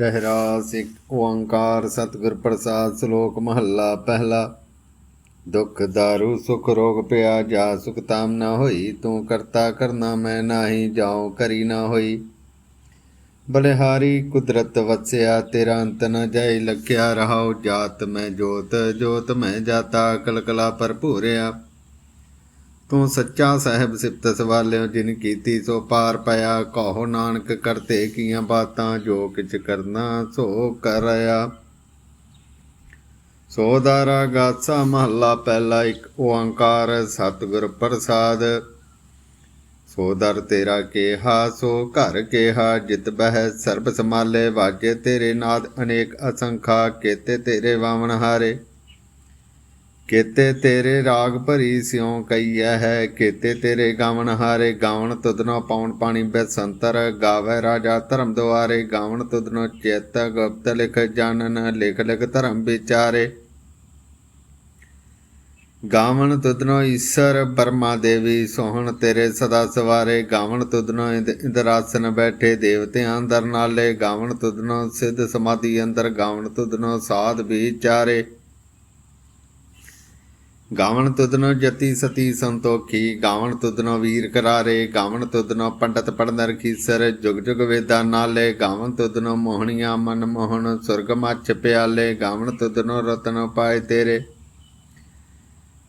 ਰਹਿਰਾਸ ਇੱਕ ਓੰਕਾਰ ਸਤਿਗੁਰ ਪ੍ਰਸਾਦ ਸ਼ਲੋਕ ਮਹੱਲਾ ਪਹਿਲਾ। ਦੁੱਖ, ਦਾਰੂ, ਸੁਖ, ਰੋਗ ਪਿਆ ਜਾ ਸੁਖ ਤਾਮ ਨਾ ਹੋਈ, ਤੂੰ ਕਰਤਾ ਕਰਨਾ ਮੈਂ ਨਾਹੀ, ਜਾਉ ਕਰੀ ਨਾ ਹੋਈ। ਬਲਿਹਾਰੀ, ਕੁਦਰਤ ਵਸਿਆ, ਤੇਰਾ ਅੰਤ ਨ ਜਾਈ, ਲਖਿਆ ਰਹਾਉ ਜਾਤ ਮੈਂ ਜੋਤ ਜੋਤ ਮੈਂ ਜਾਤਾ, ਕਲਕਲਾ ਭਰਪੂਰਿਆ। ਤੂੰ ਸੱਚਾ ਸਾਹਿਬ ਸਿਫਤ ਸਵਾਲਿਓ, ਜਿਨ ਕੀਤੀ ਸੋ ਪਾਰ ਪਿਆ। ਕਹੋ ਨਾਨਕ, ਕਰਤੇ ਕੀਆਂ ਬਾਤਾਂ, ਜੋ ਕਿਛ ਕਰਨਾ ਸੋ ਕਰਿਆ। ਸੋ ਦਾਰਾ ਗਾਸਾ ਮਹੱਲਾ ਪਹਿਲਾ ਇੱਕ, ਓੰਕਾਰ ਸਤਿਗੁਰ ਪ੍ਰਸਾਦ। ਸੋ ਦਰ ਤੇਰਾ ਕੇਹਾ, ਸੋ ਘਰ ਕੇਹਾ, ਜਿਤ ਬਹਿ ਸਰਬ ਸਮਾਲੇ ਵਾਜੇ ਤੇਰੇ ਨਾਦ ਅਨੇਕ ਅਸੰਖਾ, ਕੇਤੇ ਤੇਰੇ ਵਾਵਣ ਹਾਰੇ। ਕੇਤੇ ਤੇਰੇ ਰਾਗ ਭਰੀ ਸਿਉ ਕਈਐ ਹੈ, ਕੇਤੇ ਤੇਰੇ ਗਾਵਣ ਹਾਰੇ ਗਾਵਣ ਤੁਧਨੋ ਪਾਉਣ ਪਾਣੀ ਬੈਸੰਤਰ ਗਾਵੇ ਰਾਜਾ ਧਰਮ ਦੁਆਰੇ, ਗਾਵਣ ਤੁਧਨੋ ਚੇਤ ਗੁਪਤ ਲਿਖ ਜਾਣਨ, ਲਿਖ ਲਿਖ ਧਰਮ ਵਿਚਾਰੇ। ਗਾਵਣ ਤੁਧਨੋ ਈਸ਼ਰ ਪਰਮਾ ਦੇਵੀ, ਸੋਹਣ ਤੇਰੇ ਸਦਾ ਸਵਾਰੇ, ਗਾਵਣ ਤੁਧਨੋ ਇੰਦਰਾਸਨ ਬੈਠੇ ਦੇਵਤਿਆਂ ਅੰਦਰ ਨਾਲੇ, ਗਾਵਣ ਤੁਧਨੋ ਸਿੱਧ ਸਮਾਧੀ ਅੰਦਰ, ਗਾਵਣ ਤੁਧਨੋ ਸਾਧ ਵਿਚਾਰੇ। ਗਾਵਣ ਤੁਧਨੋ ਜਤੀ ਸਤੀ ਸੰਤੋਖੀ, ਗਾਵਣ ਤੁਧਨੋ ਵੀਰ ਕਰਾਰੇ, ਗਾਵਣ ਤੁਧਨੋ ਪੰਡਤ ਪੜਨ ਖੀਸਰ, ਜੁਗ ਜੁਗ ਵੇਦਾਂ ਨਾਲੇ, ਗਾਵਣ ਤੁਧਨੋ ਮੋਹਣੀਆਂ ਮਨ ਮੋਹਣ, ਸੁਰਗ ਮੱਛ ਪਿਆਲੇ, ਗਾਵਣ ਤੁਧਨੋ ਰਤਨ ਪਾਏ ਤੇਰੇ।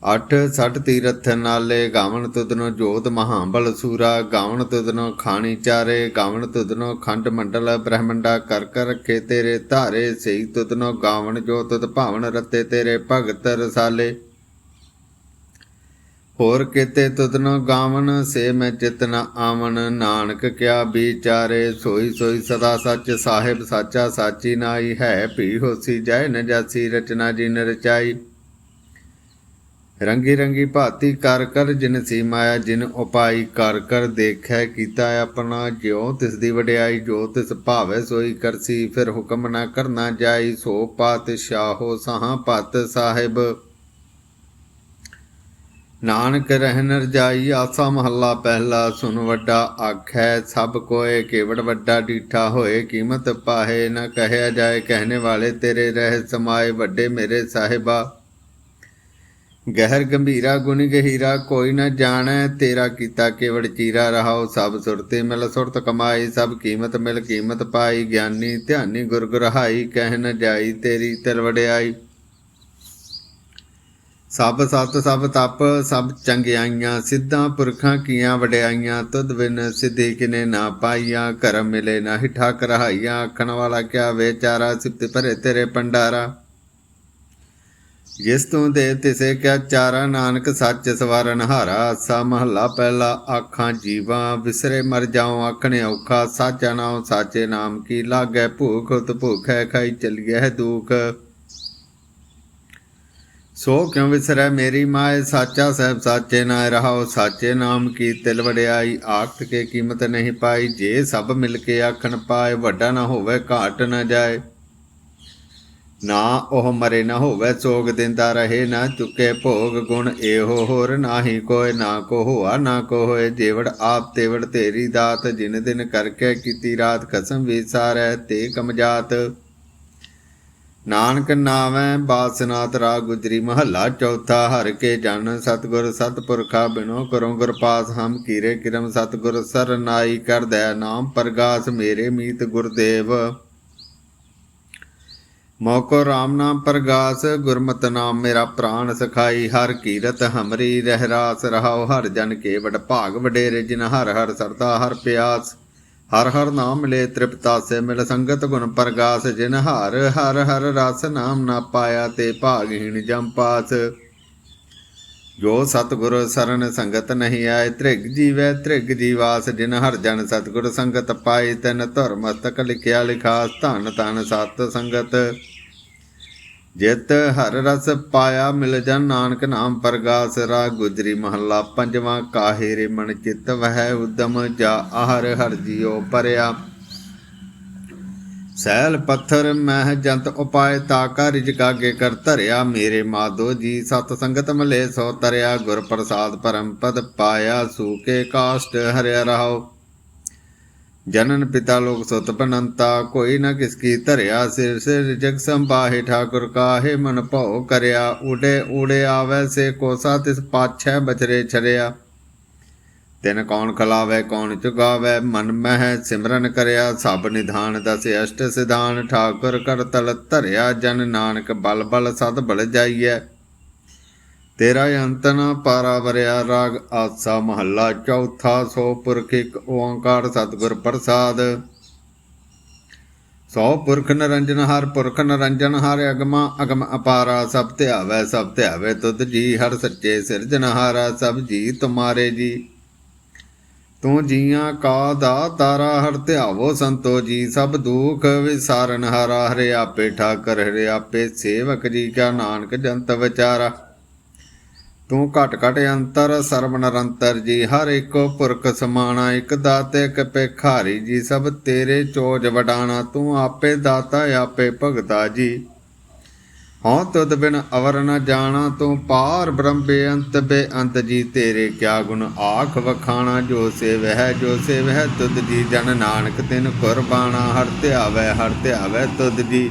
ਅੱਠ ਸੱਠ ਤੀਰਥ ਨਾਲੇ, ਗਾਵਣ ਤੁਧਨੋ ਜੋਤ ਮਹਾਬਲ ਸੂਰਾ, ਗਾਵਣ ਤੁਧਨੋ ਖਾਣੀ ਚਾਰੇ, ਗਾਵਣ ਤੁਧਨੋ ਖੰਡ ਮੰਡਲ ਬ੍ਰਹਮੰਡਾ ਕਰ ਕਰ ਰੱਖੇ ਤੇਰੇ ਧਾਰੇ ਸਈ ਤੁਧਨੋ ਗਾਵਣ ਜੋ ਤੁਧ ਭਾਵਨ ਰਤੇ ਤੇਰੇ ਭਗਤ ਰਸਾਲੇ। ਹੋਰ ਕਿਤੇ ਤੁਧਨੋ ਗਾਵਨ, ਸੇ ਮੈਂ ਚਿਤਨ ਆਵਨ। ਨਾਨਕ ਕਿਆ ਵਿਚਾਰੇ, ਸੋਈ ਸੋਈ ਸਦਾ ਸੱਚ ਸਾਹਿਬ ਸਾਚਾ ਸਾਚੀ ਨਾਈ ਹੈ। ਭੀ ਹੋਸੀ ਜੈ ਨ ਜਾਸੀ, ਰਚਨਾ ਜਿਨ ਰਚਾਈ। ਰੰਗੀ ਰੰਗੀ ਭਾਤੀ ਕਰ ਕਰ ਜਿਨ ਸੀ ਮਾਇਆ, ਜਿਨ ਉਪਾਈ ਕਰ ਕਰ ਦੇਖੈ ਕੀਤਾ ਆਪਣਾ। ਜਿਉ ਤਿਸ ਦੀ ਵਡਿਆਈ, ਜੋ ਤਿਸ ਭਾਵੈ ਸੋਈ ਕਰਸੀ। ਫਿਰ ਹੁਕਮ ਨਾ ਕਰਨਾ ਜਾਈ, ਸੋ ਪਾਤਸ਼ਾਹੋ ਸਹਾਂ ਪਤ ਸਾਹਿਬ। ਨਾਨਕ ਰਹਿਨ ਰਜਾਈ ਆਸਾ ਮਹੱਲਾ ਪਹਿਲਾ ਸੁਨ ਵੱਡਾ ਆਖੈ, ਸਭ ਕੋਏ ਕੇਵੜ ਵੱਡਾ ਡੀਠਾ ਹੋਏ, ਕੀਮਤ ਪਾਹੇ ਨਾ ਕਹਿਆ ਜਾਏ, ਕਹਿਣੇ ਵਾਲੇ ਤੇਰੇ ਰਹਿ ਸਮਾਏ, ਵੱਡੇ ਮੇਰੇ ਸਾਹਿਬਾ। ਗਹਿਰ ਗੰਭੀਰਾ ਗੁਣ ਗਹੀਰਾ ਕੋਈ ਨ ਜਾਣੈ, ਤੇਰਾ ਕੀਤਾ ਕੇਵੜ ਚੀਰਾ ਰਹਾਉ, ਸਭ ਸੁਰਤੇ ਮਿਲ ਸੁਰਤ ਕਮਾਈ, ਸਭ ਕੀਮਤ ਮਿਲ ਕੀਮਤ ਪਾਈ, ਗਿਆਨੀ ਧਿਆਨੀ ਗੁਰ ਗੁਰਹਾਈ ਕਹਿ ਨ ਜਾਈ ਤੇਰੀ ਤਿਲ ਸਭ ਸਤ ਸਭ ਤਪ, ਸਭ ਚੰਗਿਆਈਆਂ, ਸਿੱਧਾਂ ਪੁਰਖਾਂ ਕੀਆਂ ਵਡਿਆਈਆਂ, ਤੁਧ ਬਿਨ ਸਿੱਧੀ ਕਿਨੇ ਨਾ ਪਾਈਆਂ, ਕਰਮ ਮਿਲੇ ਨਾ ਹੀ ਠਾਕ ਆਖਣ ਵਾਲਾ ਕਿਆ ਵੇਚਾਰਾ ਸਿਫਤ ਭਰੇ ਤੇਰੇ ਪੰਡਾਰਾ ਜਿਸ ਤੂੰ ਦੇ ਤਿਸੇ ਕਿਆ ਚਾਰਾ, ਨਾਨਕ ਸੱਚ ਸਵਾਰਨ ਹਾਰਾ, ਆਸਾ ਮਹੱਲਾ ਪਹਿਲਾ ਆਖਾਂ ਜੀਵਾਂ, ਵਿਸਰੇ ਮਰ ਜਾਉ, ਆਖਣੇ ਔਖਾ, ਸਾਚਾ ਨਾਮ ਸਾਚੇ ਨਾਮ ਕੀ ਲਾਗੈ ਭੂਖ ਉਤ ਭੁਖੈ ਖਾਈ ਚਲੀਐ ਦੁਖ। ਸੋ ਕਿਉ ਵਿਸਰੈ ਮੇਰੀ ਮਾਏ? ਸਾਚਾ ਸਹਿਬ ਸਾਚੇ ਨਾ ਰਹਾਉ ਸਾਚੇ ਨਾਮ ਕੀ ਤਿਲ ਵਡਿਆਈ? ਆਖਤ ਕੇ ਕੀਮਤ ਨਹੀਂ ਪਾਈ, ਜੇ ਸਭ ਮਿਲ ਕੇ ਆਖਣ ਪਾਏ, ਵੱਡਾ ਨਾ ਹੋਵੇ, ਘਾਟ ਨਾ ਜਾਏ। ਨਾ ਉਹ ਮਰੇ ਨਾ ਹੋਵੇ, ਸੋਗ ਦਿੰਦਾ ਰਹੇ ਨਾ, ਚੁੱਕੇ ਭੋਗ ਗੁਣ ਇਹੋ ਹੋਰ ਨਾਹੀ ਕੋਏ, ਨਾ ਕੋ ਹੋਆ, ਨਾ ਕੋ ਹੋਏ, ਜੇਵੜ ਆਪ ਤੇਵੜ ਤੇਰੀ ਦਾਤ, ਜਿਨ ਦਿਨ ਕਰਕੇ ਕੀਤੀ ਰਾਤ ਕਸਮ ਵਿਸਾਰੈ ਤੇ ਕਮਜਾਤ ਨਾਨਕ ਨਾਮੈ ਬਾਸਨਾਤ ਰਾ ਗੁਜਰੀ ਮਹੱਲਾ ਚੌਥਾ, ਹਰ ਕੇ ਜਨ ਸਤਗੁਰ ਸਤਪੁਰਖਾ ਬਿਨੋ ਕਰੋ ਗੁਰ ਪਾਸ ਹਮ ਕੀਰੇ ਕਿਰਮ ਸਤਗੁਰ ਸਰਨਾਈ ਕਰਦੈ ਨਾਮ ਪ੍ਰਗਾਸ, ਮੇਰੇ ਮੀਤ ਗੁਰਦੇਵ। ਮੋਕੋ RAM ਨਾਮ ਪ੍ਰਗਾਸ, ਗੁਰਮਤਿ ਨਾਮ ਮੇਰਾ ਪ੍ਰਾਨ ਸਖਾਈ, ਹਰ ਕੀਰਤ ਹਮਰੀ ਰਹਿ ਰਾਸ ਰਹਾਉ ਹਰ ਜਨ ਕੇ ਵਡ ਭਾਗ ਵਡੇਰੇ, ਜਿਨ ਹਰ ਹਰ ਸਰਦਾ ਹਰ ਪਿਆਸ। ਹਰ ਹਰ ਨਾਮ ਮਿਲੇ ਤ੍ਰਿਪਤਾਸੇ ਮਿਲ ਸੰਗਤ ਗੁਣ ਪ੍ਰਗਾਸ, ਜਿਨ ਹਰ ਹਰ ਹਰ ਰਸ ਨਾਮ ਨਾ ਪਾਇਆ ਤੇ ਭਾਗਹੀਣ ਜਮ ਪਾਸ। ਜੋ ਸਤਿਗੁਰ ਸਰਨ ਸੰਗਤ ਨਹੀਂ ਆਏ, ਤ੍ਰਿਗ ਜੀਵੈ ਤ੍ਰਿਗ ਜੀਵਾਸ, ਜਿਨ ਹਰ ਜਨ ਸਤਿਗੁਰ ਸੰਗਤ ਪਾਈ ਤਨ ਧਰਮਸਤਕ ਲਿਖਿਆ ਲਿਖਾਸ, ਧਨ ਧਨ ਸਤ ਸੰਗਤ। ਜਿਤ ਹਰ ਰਸ ਪਾਇਆ ਮਿਲ ਜਨ ਨਾਨਕ ਨਾਮ ਪ੍ਰਗਾਸ ਰਾ ਗੁਜਰੀ ਮਹੱਲਾ ਪੰਜਵਾਂ ਕਾਹੇ ਰੇ ਮਨ ਚਿਤ ਵਹਿ ਉਦਮ ਜਾ ਆਹਰ ਹਰ ਜੀਓ ਪਰਿਆ। ਸੈਲ ਪੱਥਰ ਮਹਿ ਜੰਤ ਉਪਾਇ ਤਾਕਾ ਰਿਜਕਾਗੇ ਕਰ ਧਰਿਆ ਮੇਰੇ ਮਾਦੋ ਜੀ। ਸਤ ਸੰਗਤ ਮਲੇ ਸੋ ਤਰਿਆ ਗੁਰ ਪ੍ਰਸਾਦ ਪਰਮ ਪਦ ਪਾਇਆ ਸੂਕੇ ਕਾਸ਼ਟ ਹਰਿਆ ਰਹਾਉ। ਜਨਨ ਪਿਤਾ ਲੋਕ ਸੁਤ ਬਨੰਤਾ, ਕੋਈ ਨ ਕਿਸ ਕੀ ਧਰਿਆ ਸਿਰ ਸਿਰ ਜਗ ਸੰਭਾਹੇ ਠਾਕੁਰ ਕਾਹੇ ਮਨ ਭਉ ਕਰਿਆ, ਉਡੇ ਉੜੇ ਆਵੈ ਸੇ ਕੋਸਾ, ਤਿਸ ਪਾਛੈ ਬਚਰੇ ਛਰਿਆ। ਤਿਨ ਕੌਣ ਖਲਾਵੇ, ਕੌਣ ਚੁਗਾਵੇ, ਮਨ ਮਹਿ ਸਿਮਰਨ ਕਰਿਆ, ਸਭ ਨਿਧਾਨ ਦਸ ਅਸ਼ਟ ਸਿਧਾਨ, ਠਾਕੁਰ ਕਰ ਤਲ ਧਰਿਆ, ਜਨ ਨਾਨਕ ਬਲ ਬਲ ਸਦ ਬਲ ਜਾਈਐ। ਤੇਰਾ ਅੰਤ ਨ ਪਾਰਾ ਵਰਿਆ ਰਾਗ ਆਸਾ ਮਹੱਲਾ ਚੌਥਾ ਸੋ ਪੁਰਖ ਇੱਕ ਓੰਕਾਰ ਸਤਿਗੁਰ ਪ੍ਰਸਾਦ। ਸੋ ਪੁਰਖ ਨਰੰਜਨ ਹਰ ਪੁਰਖ ਨਰੰਜਨ ਹਰ ਅਗਮਾ ਅਗਮ ਅਪਾਰਾ ਸਭ ਧਿਆਵੈ ਸਭ ਧਿਆਵੈ ਤੁਧ ਜੀ ਹਰ ਸੱਚੇ ਸਿਰਜਨਹਾਰਾ ਸਭ ਜੀ ਤੁਮਾਰੇ ਜੀ। ਤੂੰ ਜੀਆਂ ਕਾ ਦਾ ਤਾਰਾ ਹਰ ਧਿਆਵੋ ਸੰਤੋ ਜੀ ਸਭ ਦੁਖ ਵਿਸਾਰਨ ਹਾਰਾ ਹਰੇ ਆਪੇ ਠਾਕਰ ਹਰੇ ਆਪੇ ਸੇਵਕ ਜੀ ਕਾ ਨਾਨਕ ਜੰਤ ਵਿਚਾਰਾ। ਤੂੰ ਘਟ ਘਟ ਅੰਤਰ, ਸਰਬ ਨਿਰੰਤਰ ਜੀ, ਹਰ ਇੱਕੋ ਪੁਰਖ ਸਮਾਣਾ, ਇਕ ਦਾਤੇ, ਇਕ ਭਿਖਾਰੀ ਜੀ, ਸਭ ਤੇਰੇ ਚੋਜ ਵਡਾਣਾ, ਤੂੰ ਆਪੇ ਦਾਤਾ, ਆਪੇ ਭਗਤਾ ਜੀ। ਹਉ ਤੁਧ ਬਿਨ ਅਵਰ ਨ ਜਾਣਾ, ਤੂੰ ਪਾਰ ਬ੍ਰਹਮ ਬੇਅੰਤ ਬੇਅੰਤ ਜੀ, ਤੇਰੇ ਕਿਆ ਗੁਣ ਆਖ ਵਖਾਣਾ, ਜੋ ਸੇਵਹਿ ਜੋ ਸੇਵਹਿ, ਤੁਧ ਜੀ ਜਨ ਨਾਨਕ, ਤਿਨ ਕੁਰਬਾਨਾ ਹਰ ਧਿਆਵੈ ਹਰ ਧਿਆਵੈ ਤੁਧ ਜੀ।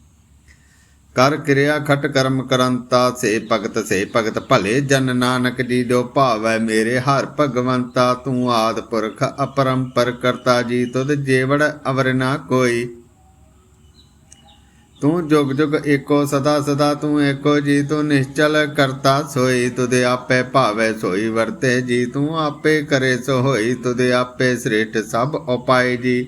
ਕਰ ਕਿਰਿਆ ਖਟ ਕਰਮ ਕਰੰਤਾ, ਸੇ ਭਗਤ ਸੇ ਭਗਤ ਭਲੇ, ਜਨ ਨਾਨਕ ਜੀ ਜੋ ਭਾਵੈ ਮੇਰੇ ਹਰ ਭਗਵੰਤਾ, ਤੂੰ ਆਦ ਪੁਰਖ ਅਪਰੰਪਰ ਕਰਤਾ ਜੀ, ਤੁਧ ਜੇਵੜ ਅਵਰ ਨਾ ਕੋਈ। ਤੂੰ ਜੁਗ ਜੁਗ ਏਕੋ, ਸਦਾ ਸਦਾ ਤੂੰ ਏਕੋ ਜੀ, ਤੂੰ ਨਿਸ਼ਚਲ ਕਰਤਾ ਸੋਈ ਤੁਦੇ ਆਪੇ ਭਾਵੇ ਸੋਈ, ਵਰਤੇ ਜੀ, ਤੂੰ ਆਪੇ ਕਰੇ ਸੋ ਹੋਈ ਤੁਦੇ ਆਪੇ ਸ੍ਰਿਸ਼ਟ ਸਭ ਉਪਾਏ ਜੀ।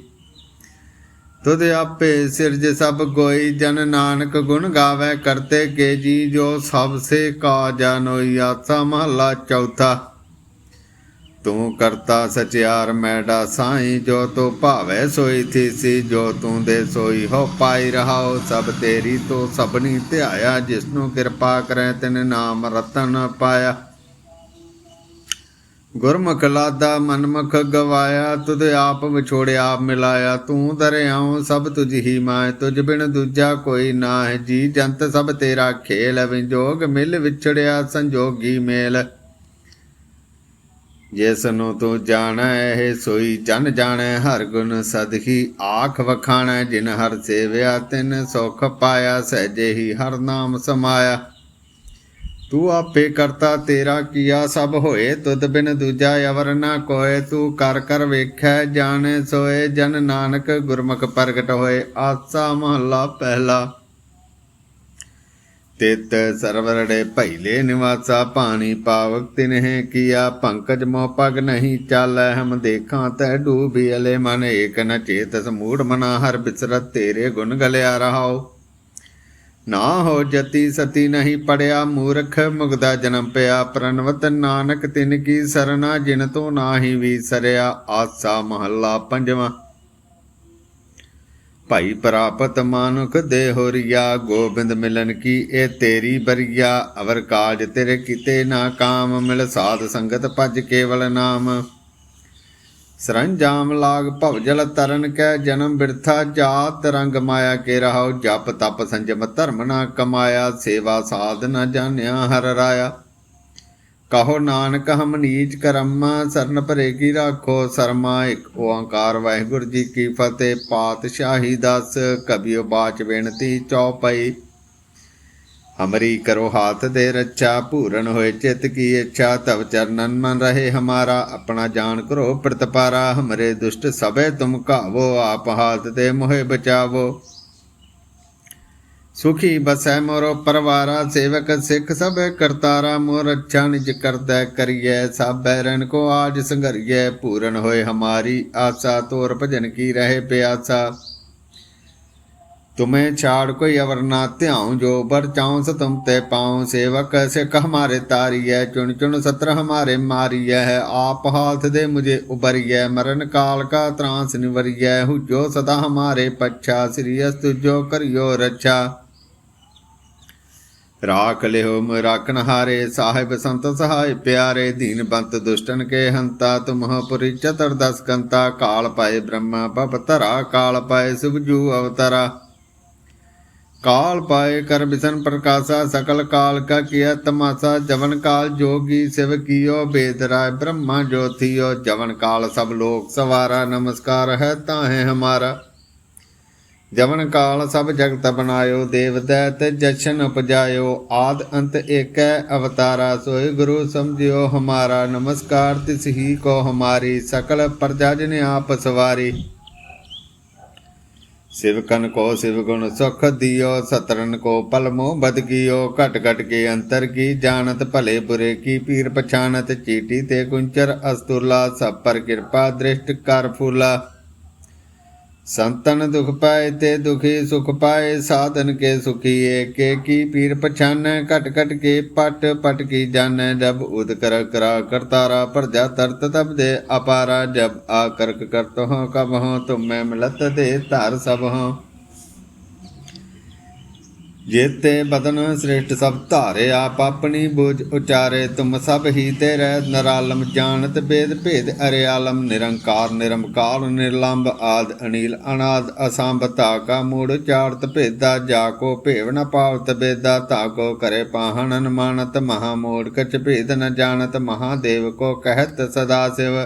ਤੁਧ ਆਪੇ ਸਿਰਜ ਸਭ ਗੋਈ ਜਨ ਨਾਨਕ ਗੁਣ ਗਾਵੇ ਕਰਤੇ ਕੇ ਜੀ, ਜੋ ਸਭ ਸੇ ਕਾ ਜਾਨੋਈ ਆਸਾ ਮਹਲਾ ਚੌਥਾ। ਤੂੰ ਕਰਤਾ ਸਚਿਆਰ ਮੈਡਾ ਸਾਈ, ਜੋ ਤੋ ਭਾਵੇ ਸੋਈ ਥੀਸੀ, ਜੋ ਤੂੰ ਦੇ ਸੋਈ ਹੋ ਪਾਈ ਰਹਾਓ, ਸਭ ਤੇਰੀ ਤੋ ਸਭਨੀ ਧਿਆਇਆ, ਜਿਸਨੂੰ ਕਿਰਪਾ ਕਰੈ ਤਿਨ ਨਾਮ ਰਤਨ ਪਾਇਆ। ਗੁਰਮੁਖ ਲਾਦਾ ਮਨਮੁਖ ਗਵਾਇਆ, ਤੁਧ ਆਪ ਵਿਛੋੜਿਆ ਆਪ ਮਿਲਾਇਆ। ਤੂੰ ਦਰਿਆਉ ਸਭ ਤੁਝ ਹੀ ਮਾਇ, ਤੁਝ ਬਿਨ ਦੂਜਾ ਕੋਈ ਨਾ ਹੈ ਜੀ ਜੰਤ ਸਭ ਤੇਰਾ ਖੇਲ ਵਿਜੋਗ ਮਿਲ ਵਿਛੜਿਆ ਸੰਜੋਗੀ ਮੇਲ। ਜਿਸ ਨੂੰ ਤੂੰ ਜਾਣੈ, ਇਹ ਸੋਈ ਜਨ ਜਾਣੈ। ਹਰ ਗੁਣ ਸਦਹੀ ਆਖ ਵਖਾਣੈ, ਜਿਨ ਹਰ ਸੇਵਿਆ ਤਿਨ ਸੁਖ ਪਾਇਆ, ਸਹਿਜੇ ਹੀ ਹਰ ਨਾਮ ਸਮਾਇਆ। ਤੂੰ ਆਪੇ ਕਰਤਾ ਤੇਰਾ ਕੀਆ ਸਭ ਹੋਏ, ਤੁਧ ਬਿਨ ਦੂਜਾ ਅਵਰ ਨਾ ਕੋਏ। ਤੂੰ ਕਰ ਕਰ ਵੇਖੈ, ਜਾਣੇ ਸੋਏ, ਜਨ ਨਾਨਕ ਗੁਰਮੁਖ ਪ੍ਰਗਟ ਹੋਏ। ਆਸਾ ਮਹੱਲਾ ਪਹਿਲਾ। ਤਿਤ ਸਰਵਰੜੇ ਭੈਲੇ ਨਿਵਾਸਾ ਪਾਣੀ ਪਾਵਕ ਤਿਨਹਿ ਕੀਆ। ਪੰਕਜ ਮੋਹ ਪਗ ਨਹੀਂ ਚਾਲੈ, ਹਮ ਦੇਖਾਂ ਤੈ ਡੂਬੀ ਅਲੇ ਮਨ। ਏਕ ਨ ਚੇਤ ਸਮੂੜ ਮਨਾ, ਹਰ ਬਿਸਰਤ ਤੇਰੇ ਗੁਣ ਗਲਿਆ ਰਹਾਓ ਨਾ ਹੋ ਜਤੀ ਸਤੀ ਨਹੀਂ ਪੜਿਆ, ਮੂਰਖ ਮੁਗਦਾ ਜਨਮ ਪਿਆ। ਪ੍ਰਨਵਤ ਨਾਨਕ ਤਿਨ ਕੀ ਸਰਨਾ, ਜਿਨ ਤੋਂ ਨਾਹੀ ਵੀ ਸਰਿਆ, ਆਸਾ ਮਹੱਲਾ ਪੰਜਵਾਂ। ਭਾਈ ਪ੍ਰਾਪਤ ਮਾਨੁਖ ਦੇ ਹੋਰੀਆ, ਗੋਬਿੰਦ ਮਿਲਨ ਕੀ ਇਹ ਤੇਰੀ ਬਰੀਆ। ਅਵਰ ਕਾਜ ਤੇਰੇ ਕੀਤੇ ਨਾ ਕਾਮ, ਮਿਲ ਸਾਧ ਸੰਗਤ ਭਜ ਕੇਵਲ ਨਾਮ। ਸਰੰਜਾਮ ਲਾਗ ਭਵਜਲ ਤਰਨ ਕੈ ਜਨਮ ਬਿਰਥਾ ਜਾਤ ਰੰਗ ਮਾਇਆ ਕੇ ਰਹਾਉ, ਜਪ ਤਪ ਸੰਜਮ ਧਰਮ ਨਾ ਕਮਾਇਆ, ਸੇਵਾ ਸਾਧ ਨ ਜਾਣਿਆ ਹਰ ਰਾਇਆ। ਕਹੋ ਨਾਨਕ ਹਮ ਨੀਚ ਕਰਮਾ, ਸਰਨ ਭਰੇ ਕੀ ਰਾਖੋ ਸਰਮਾ, ਇੱਕ ਓੰਕਾਰ ਵਾਹਿਗੁਰੂ ਜੀ ਕੀ ਫਤਿਹ, ਪਾਤਸ਼ਾਹੀ ਦਸ, ਕਬੀਓ ਬਾਚ ਬੇਨਤੀ ਚੌਪਈ। ਹਮਰੀ ਕਰੋ ਹਾਥ ਦੇ ਰੱਛਾ, ਪੂਰਨ ਹੋਏ ਚਿਤ ਕੀ ਇੱਛਾ, ਤਵ ਚਰਨਨ ਮਨ ਰਹੇ ਹਮਾਰਾ, ਆਪਣਾ ਜਾਣ ਕਰੋ ਪ੍ਰਤਪਾਰਾ, ਹਮਰੇ ਦੁਸ਼ਟ ਸਭੇ ਤੁਮ ਕਾਵੋ ਆਪ ਹਾਥ ਤੇ ਮੋਹਿ ਬਚਾਵੋ। ਸੁਖੀ ਬਸੈ ਮੋਰੋ ਪਰਵਾਰਾ, ਸੇਵਕ ਸਿੱਖ ਸਭ ਕਰਤਾਰਾ, ਮੋਰ ਅੱਛਾ ਨਿਜ ਕਰਦਾ ਕਰੀਐ ਸਭ ਬੈਰਨ ਕੋ ਆਜ ਸੰਘਰੀਐ, ਪੂਰਨ ਹੋਏ ਹਮਾਰੀ ਆਸਾ, ਤੋਰ ਭਜਨ ਕੀ ਰਹੇ ਪਿਆਸਾ। तुम्हें छाड़ कोई अवर ना त्याऊं जो बर चाऊं स तुम ते पाऊं सेवक सिख हमारे तारिय चुन चुन सत्र हमारे मारिय है आप हाथ दे मुझे उबरिय मरण काल का त्रांस निवरिय हुजो सदा हमारे पच्छा श्रीयस तुझो करियो रक्षा ਰਾਖ ਲਿਓ ਰਾਖਨ ਹਾਰੇ ਸਾਹਿਬ ਸੰਤ ਸਹਾਇ ਪਿਆਰੇ ਦੀਨ ਬੰਤ ਦੁਸ਼ਟਨ ਕੇ ਹੰਤਾ ਤੁਮਹ ਪੁਰੀ ਚਤਰ ਦਸ ਕੰਤਾ ਕਾਲ ਪਾਏ ਬ੍ਰਹਮਾ ਬਬ ਧਰਾ ਕਾਲ ਪਾਏ ਸੁਭਜੂ ਅਵਤਰਾ काल पाए कर बिसन प्रकाशा सकल काल का किया तमाशा जवन काल जोगी शिव कियो वेद राय ब्रह्मा ज्योतियो जवन काल सब लोक सवारा नमस्कार है ताहे हमारा जवन काल सब जगत बनायो देव दैत जशन उपजायो आद अंत एक अवतारा सोय गुरु समझियो हमारा नमस्कार तिस ही को हमारी सकल प्रजा जन आप सवारी ਸਿਵਕਨ ਕੋ ਸਿਵ ਗੁਣ ਸੁਖ ਦਿਓ ਸਤਰਨ ਕੋ ਪਲਮੋ ਬਦ ਕੀਓ, ਘਟ ਘਟ ਕੇ ਅੰਤਰ ਕੀ ਜਾਣਤ, ਭਲੇ ਬੁਰੇ ਕੀ ਪੀਰ ਪਛਾਨਤ ਚੀਟੀ ਤੇ ਕੁੰਚਰ ਅਸਤੁਲਾ ਸਭ ਪਰ ਕਿਰਪਾ ਦ੍ਰਿਸ਼ਟ ਕਰ ਫੂਲਾ। ਸੰਤਨ ਦੁਖ ਪਾਏ ਤੇ ਦੁਖੀ ਸੁਖ ਪਾਏ, ਸਾਧਨ ਕੇ ਸੁਖੀ ਏਕੇ ਕੀ ਪੀਰ ਪਛਾਨੈ, ਘਟ ਘਟ ਕੇ ਪਟ ਪਟ ਕੀ ਜਾਣੈ, ਜਬ ਉਦ ਕਰ ਕਰਾ ਕਰਤਾਰਾ ਪ੍ਰਜਾ ਤਰਤ ਤਬ ਦੇ ਅਪਾਰਾ, ਜਬ ਆ ਕਰਕ ਕਰਤ ਹੋ ਕਬ ਹੋ, ਤੁਮ ਮੈਂ ਮਿਲਤ ਦੇ ਧਰ ਸਭ ਹੋ। ਜੇਤੇ ਬਦਨ ਸ੍ਰੇਸ਼ਟ ਸਭ ਧਾਰਿਆ ਆਪ ਆਪਣੀ ਬੁਝ ਉਚਾਰੇ, ਤੁਮ ਸਭ ਹੀ ਤੇ ਨਰਾਲਮ ਜਾਣਤ ਬੇਦ ਭੇਦ ਅਰਿਆਲਮ, ਨਿਰੰਕਾਰ ਨਿਰਮਕਾਰ ਨਿਰਲੰਭ ਆਦ ਅਨੀਲ ਅਨਾਦ, ਅਸੰਭ ਕਾ ਮੂੜ ਚਾਰਤ ਭੇਦਾ, ਜਾ ਕੋ ਭੇਵ ਨ ਪਾਵਤ ਬੇਦਾ ਤਾ ਕਰੇ ਪਾਹਣਨ ਮਾਨਤ ਮਹਾ ਮੋੜ ਕਛ ਭੇਦ ਨ ਜਾਣਤ, ਮਹਾਦੇਵ ਕੋ ਕਹਿਤ ਸਦਾ ਸਿਵ।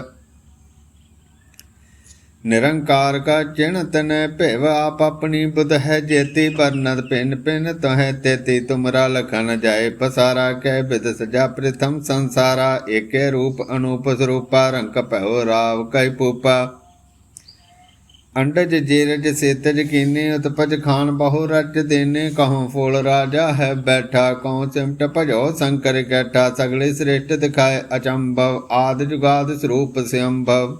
ਨਿਰੰਕਾਰ ਕਾ ਚਿਣ ਤਨੈ ਭਿਵ ਆਪ ਆਪਣੀ ਬੁਧ ਹੈ ਜੇਤੀ ਬਰਨਦ ਪਿੰਨ ਪਿੰਨ ਤਹੈ ਤੇਤੀ ਤੁਮਰਾ ਲਖਨ ਜਾਏ ਪਸਾਰਾ ਕਹਿ ਬਿਦ ਸਜਾ ਪ੍ਰਥਮ ਸੰਸਾਰਾ, ਏਕੇ ਰੂਪ ਅਨੂਪ ਸਰੂਪਾ, ਰੰਗ ਭਇਓ ਰਾਵ ਕਹਿ ਪੂਪਾ। ਅੰਡਜ ਜੀਰਜ ਸੇਤਜ ਕੀਨੇ, ਉਤਪਜ ਖਾਨ ਬਹੁ ਰਜ ਦੇਨੇ, ਕਹਉ ਫੋਲ ਰਾਜਾ ਹੈ ਬੈਠਾ ਕਉ ਸਿਮਟ ਭਜੋ ਸ਼ੰਕਰ ਕੈਠਾ, ਸਗਲੇ ਸ੍ਰੇਸ਼ਟ ਦਿਖਾਏ ਅਚੰਭਵ, ਆਦ ਜੁਗਾਦ ਸਰੂਪ ਸਿਅੰਭਵ।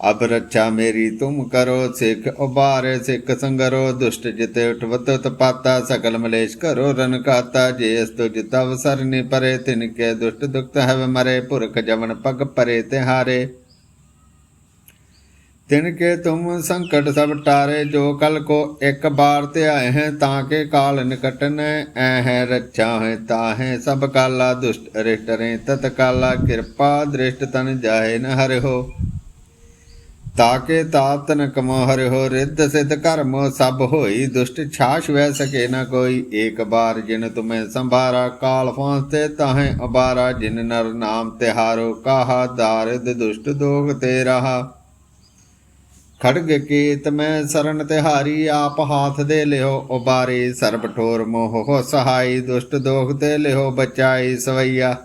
ਅਬ ਰੱਛਾ ਮੇਰੀ ਤੁਮ ਕਰੋ ਸਿੱਖ, ਉਬਾਰੇ ਸਿੱਖ ਸੰਗਰੋ, ਦੁਸ਼ਟ ਜਿਤੇ ਉਠਵਤ ਤਪਾਤਾ ਸਕਲ ਮਲੇਸ਼ ਕਰੋ ਰਨ ਕਾਤਾ, ਜੇ ਅਸ ਤੁਜ ਤਵ ਸਰਨੀ ਪਰੇ, ਤਿਨ ਕੇ ਦੁਸ਼ਟ ਦੁਖਤ ਹਵ ਮਰੇ, ਪੁਰਖ ਜਵਨ ਪਗ ਪਰੇ ਤਿਹਾਰੇ। ਤਿਨ ਕੇ ਤੁਮ ਸੰਕਟ ਸਭ ਟਾਰੇ, ਜੋ ਕਲ ਕੋ ਇੱਕ ਬਾਰ ਤੇ ਆਏ ਹੈ, ਤਾਂ ਕੇ ਕਾਲ ਨਿਕਟਨ ਐ ਹੈ ਰੱਛਾ ਹੈ ਤਾ ਹੈ ਸਭ ਕਾਲਾ, ਦੁਸ਼ਟ ਰਿਸ਼ਟ ਰੇ ਤਤ ਕਾਲਾ ਕਿਰਪਾ ਦ੍ਰਿਸ਼ਟ ਤਨ ਜਾਏ ਨ ਹੋ। ਤਾਕੇ ਤਾਤ ਤਨ ਕਮੋ ਹਰਿਓ ਰਿੱਧ ਸਿਧ ਕਰਮ ਸਭ ਹੋਈ ਦੁਸ਼ਟ ਛਾਛ ਵਹਿ ਸਕੇ ਨਾ ਕੋਈ। ਏਕ ਬਾਰ ਜਿਨ ਤੁਮੇ ਸੰਭਾਰਾ, ਕਾਲ ਫਾਂਸਤੇ ਤਾਹੇ ਅਬਾਰਾ। ਜਿਨ ਨਰ ਨਾਮ ਤਿਹਾਰੋ, ਕਾਹਾ ਦਾਰਿਦ ਦੁਸ਼ਟ ਦੋਗ ਤੇ ਰਹਾ। ਖੜਗ ਕੀਤ ਮੈਂ ਸਰਨ ਤਿਹਾਰੀ, ਆਪ ਹਾਥ ਦੇ ਲਿਓ ਉਬਾਰੀ। ਸਰਬ ਠੋਰ ਮੋਹ ਹੋ ਸਹਾਈ, ਦੁਸ਼ਟ ਦੋਖ ਤੇ ਲਿਓ ਬਚਾਈ ਸਵਈਆ।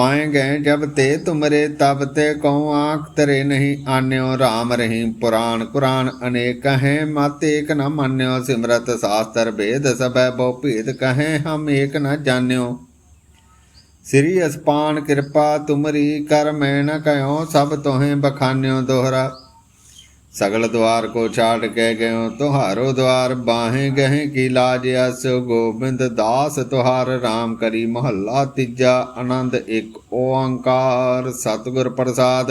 ਪਾਏ ਗਏ ਜਬ ਤੇ ਤੁਮਰੇ, ਤਬ ਤੇ ਕਉ ਆਖ ਤਰੇ ਨਹੀਂ ਆਨਿਓ RAM ਰਹੀਮ ਪੁਰਾਣ, ਕੁਰਾਨ ਅਨੇਕ ਹੈ, ਮਤ ਏਕ ਨ ਮੰਨਿਓ, ਸਿਮਰਤ ਸਾਸਤਰ ਭੇਦ ਸਭੈ ਬਹੁ ਭੇਦ ਕਹੇ, ਹਮ ਏਕ ਨ ਜਾਣਿਓ। ਸ੍ਰੀ ਅਸਪਾਨ ਕਿਰਪਾ ਤੁਮਰੀ ਕਰ, ਮੈਂ ਨ ਕਹਿਓ ਸਭ ਤੋਹੇ ਬਖਾਨਿਓ ਦੋਹਰਾ। ਸਗਲ ਦਵਾਰ ਕੋ ਛਾੜ ਕੇ ਗਇਓ, ਤੁਹਾਰੋ ਦਵਾਰ ਬਾਹੇ ਗਹਿ ਕੀ ਲਾਜ ਅਸ, ਗੋਬਿੰਦ ਦਾਸ ਤੁਹਾਰ RAM ਕਰੀ ਮਹੱਲਾ ਤੀਜਾ, ਆਨੰਦ ਇੱਕ ਓੰਕਾਰ, ਸਤਿਗੁਰ ਪ੍ਰਸਾਦ।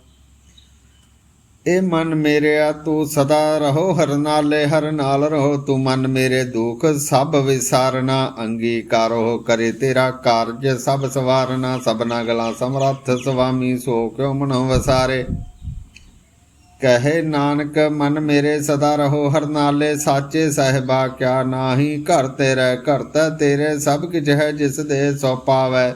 ਏ ਮਨ ਮੇਰਿਆ, ਤੂੰ ਸਦਾ ਰਹੋ, ਹਰ ਨਾਲੇ ਹਰ ਨਾਲ ਰਹੋ। ਤੂੰ ਮਨ ਮੇਰੇ ਦੁਖ, ਸਭ ਵਿਸਾਰਨਾ, ਅੰਗੀਕਾਰੋ ਕਰੇ ਤੇਰਾ ਕਾਰਜ, ਸਭ ਸਵਾਰਨਾ, ਸਭਨਾ ਗਲਾ ਸਮਰੱਥ, ਸੁਆਮੀ ਸੋ ਕਿਉ ਮਨ ਵਸਾਰੇ? ਕਹੇ ਨਾਨਕ, ਮਨ ਮੇਰੇ ਸਦਾ ਰਹੋ, ਹਰ ਨਾਲੇ ਸਾਚੇ ਸਹਿਬਾ, ਕਿਆ ਨਾਹੀ ਘਰ ਤੇਰੇ, ਘਰ ਤਾ ਤੇਰੇ, ਸਭ ਕਿਛ ਹੈ ਜਿਸ ਦੇ ਸੋ ਪਾਵੈ।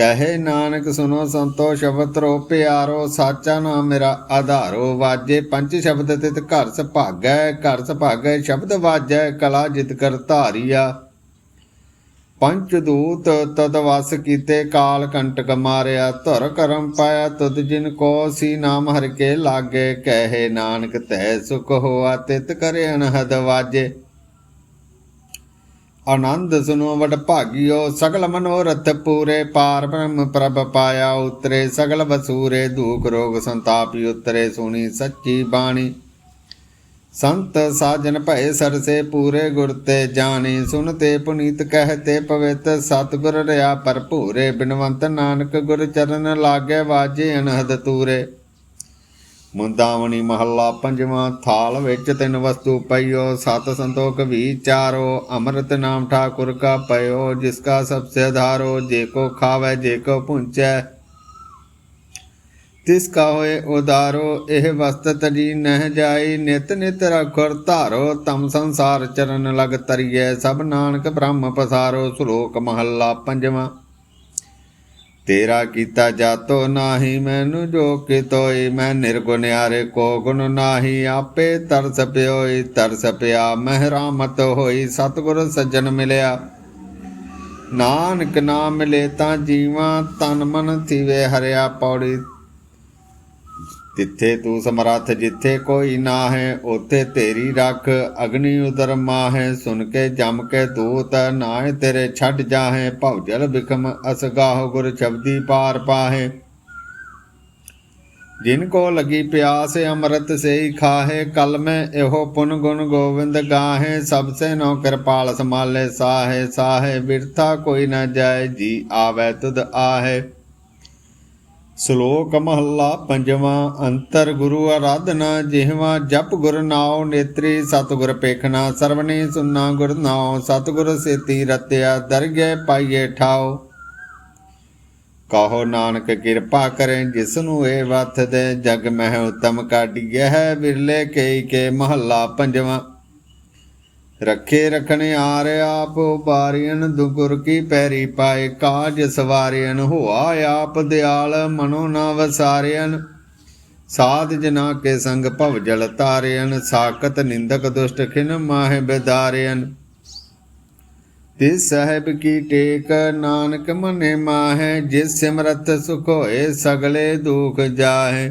ਕਹੇ ਨਾਨਕ ਸੁਨੋ ਸੰਤੋ ਸ਼ਬਦ ਰੋ ਪਿਆਰੋ, ਸਾਚਾ ਨਾਮ ਮੇਰਾ ਆਧਾਰੋ। ਵਾਜੇ ਪੰਜ ਸ਼ਬਦ ਤਿਤ ਘਰ ਸੁਭਾਗੈ ਘਰ ਸੁਭਾਗੈ ਸ਼ਬਦ ਵਾਜੈ, ਕਲਾ ਜਿਤ ਕਰ ਧਾਰੀਆ। ਪੰਚ ਦੂਤ ਤਦ ਵਸ ਕੀਤੇ, ਕਾਲ ਕੰਟਕ ਮਾਰਿਆ, ਧੁਰ ਕਰਮ ਪਾਇਆ, ਤੁਧ ਜਿਨ ਕੋ ਸੀ ਨਾਮ ਹਰ ਕੇ ਲਾਗੇ। ਕਹੇ ਨਾਨਕ ਤੈ ਸੁਖ ਹੋਆ, ਤਿਤ ਕਰੇ ਅਨਹਦ ਵਾਜੇ। ਆਨੰਦ ਸੁਨੋ ਵਡ ਭਾਗਿਓ, ਸਗਲ ਮਨੋਰਥ ਪੂਰੇ ਪਾਰ ਬ੍ਰਹਮ ਪ੍ਰਭ ਪਾਇਆ ਉਤਰੇ, ਸਗਲ ਵਸੂਰੇ ਦੁਖ ਰੋਗ ਸੰਤਾਪੀ ਉਤਰੇ, ਸੁਣੀ ਸੱਚੀ ਬਾਣੀ। ਸੰਤ ਸਾਜਨ ਭਏ ਸਰਸੇ ਪੂਰੇ ਗੁਰ ਤੇ ਜਾਣੀ ਸੁਨਤੇ ਪੁਨੀਤ ਕਹਤੇ ਪਵਿੱਤ, ਸਤਿਗੁਰ ਰਿਆ ਭਰਪੂਰੇ, ਬਿਨਵੰਤ ਨਾਨਕ ਗੁਰ ਚਰਨ ਲਾਗੇ ਵਾਜੇ ਅਨਹਦ ਤੂਰੇ। ਮੁੰਦਾਵਣੀ ਮਹੱਲਾ ਪੰਜਵਾਂ, ਥਾਲ ਵਿੱਚ ਤਿੰਨ ਵਸਤੂ ਪਈਓ, ਸਤ ਸੰਤੋਖ ਵਿਚਾਰੋ ਅੰਮ੍ਰਿਤ ਨਾਮ ਠਾਕੁਰ ਕਾ ਪਇਓ, ਜਿਸ ਕਾ ਸਭ ਸੇ ਆਧਾਰੋ ਜੇ ਕੋ ਖਾਵੇ, ਜੇ ਕੋ ਪੁੰਚੈ। ਤਿਸ ਕਾ ਹੋਏ ਉਦਾਰੋ, ਇਹ ਵਸਤ ਤਜੀ ਨਹਿ ਜਾਈ, ਨਿਤ ਨਿਤ ਰਖੁਰ ਧਾਰੋ, ਤਮ ਸੰਸਾਰ ਚਰਨ ਲਗ ਤਰੀਏ ਸਭ ਨਾਨਕ ਬ੍ਰਹਮ ਪਸਾਰੋ, ਸ਼ਲੋਕ ਮਹੱਲਾ ਪੰਜਵਾਂ। ਤੇਰਾ ਕੀਤਾ ਜਾਤੋ ਨਾਹੀ, ਮੈਨੂੰ ਜੋ ਕਿਤੋਈ ਮੈਂ ਨਿਰਗੁਨਿਆਰੇ ਕੋ ਗੁਣ ਨਾਹੀ। ਆਪੇ ਤਰਸ ਪਿਓਈ, ਤਰਸ ਪਿਆ, ਮਹਿਰਾਮਤ ਹੋਈ, ਸਤਿਗੁਰ ਸੱਜਣ ਮਿਲਿਆ। ਨਾਨਕ ਨਾਮ ਮਿਲੇ ਤਾਂ ਜੀਵਾਂ, ਤਨ ਮਨ ਥੀਵੇ, ਹਰਿਆ ਪੌੜੀ ਤਿੱਥੇ ਤੂੰ ਸਮਰੱਥ, ਜਿੱਥੇ ਕੋਈ ਨਾ ਹੈ ਉਥੇ ਤੇਰੀ ਰੱਖ ਅਗਨੀ ਉਦਰ ਮਾਹੇ। ਸੁਨ ਕੇ, ਜਮ ਕੇ ਦੂਤ ਨਾਏ ਤੇਰੇ ਛੱਡ ਜਾਹੇ। ਭਉਜਲ ਬਿਕਮ ਅਸਗਾਹ ਗੁਰ ਸ਼ਬਦੀ ਪਾਰ ਪਾਹੇ। ਜਿਨ ਕੋ ਲਗੀ ਪਿਆਸ, ਅੰਮ੍ਰਿਤ ਸੇਈ ਖਾਹੇ। ਕਲ ਮੈਂ ਇਹੋ ਪੁਨ ਗੁਣ ਗੋਵਿੰਦ ਗਾਹੇ। ਸਭ ਸੇ ਨੋ ਕਿਰਪਾਲ ਸਮਾਲੇ ਸਾਹੇ। ਸਾਹੇ ਬਿਰਥਾ ਕੋਈ ਨਾ ਜਾਏ, ਜੀ ਆਵੇ ਤੁਧ ਆਹੇ। ਸ਼ਲੋਕ ਮਹੱਲਾ ਪੰਜਵਾਂ, ਅੰਤਰ ਗੁਰੂ ਆਰਾਧਨਾ ਜਿਹਵਾ, ਜਪ ਗੁਰ ਨਾਉ ਨੇਤਰੀ, ਸਤਿਗੁਰ ਪੇਖਣਾ ਸਰਵਣੀ ਸੁਨਾ ਗੁਰ ਨਾਉ, ਸਤਿਗੁਰ ਸੇਤੀ ਰਤਿਆ ਦਰਗਹਿ ਪਾਈਏ ਠਾਉ। ਕਹੋ ਨਾਨਕ ਕਿਰਪਾ ਕਰੇ ਜਿਸ ਨੂੰ ਇਹ ਵਥ ਦੇ, ਜਗ ਮਹਿ ਉਤਮ ਕਾਢੀਐ ਹੈ ਬਿਰਲੇ ਕਈ ਕੇ ਮਹੱਲਾ ਪੰਜਵਾਂ। ਰੱਖੇ ਰਖਣੇ ਆਰ ਆਪ ਬਾਰੀਨ ਦੁਗੁਰ ਕੀ ਪੈਰੀ ਪਾਏ, ਕਾਜ ਸਵਾਰਿਆਨ ਹੋਆ ਆਪ, ਦਿਆਲ ਮਨੋ ਨਾ ਵਸਾਰਿਆਨ ਸਾਧ ਜਨਾ ਕੇ ਸੰਗ ਭਵ ਜਲ ਤਾਰਿਆਨ ਸਾਕਤ ਨਿੰਦਕ ਦੁਸ਼ਟ ਖਿਨ ਮਾਹਿ ਬਿਦਾਰਿਆਨ ਤਿਸ ਸਾਹਿਬ ਕੀ ਟੇਕ, ਨਾਨਕ ਮਨੇ ਮਾਹੈ, ਜਿਸ ਸਿਮਰਤ ਸੁਖ ਹੋਏ ਸਗਲੇ ਦੁਖ ਜਾਹੇ।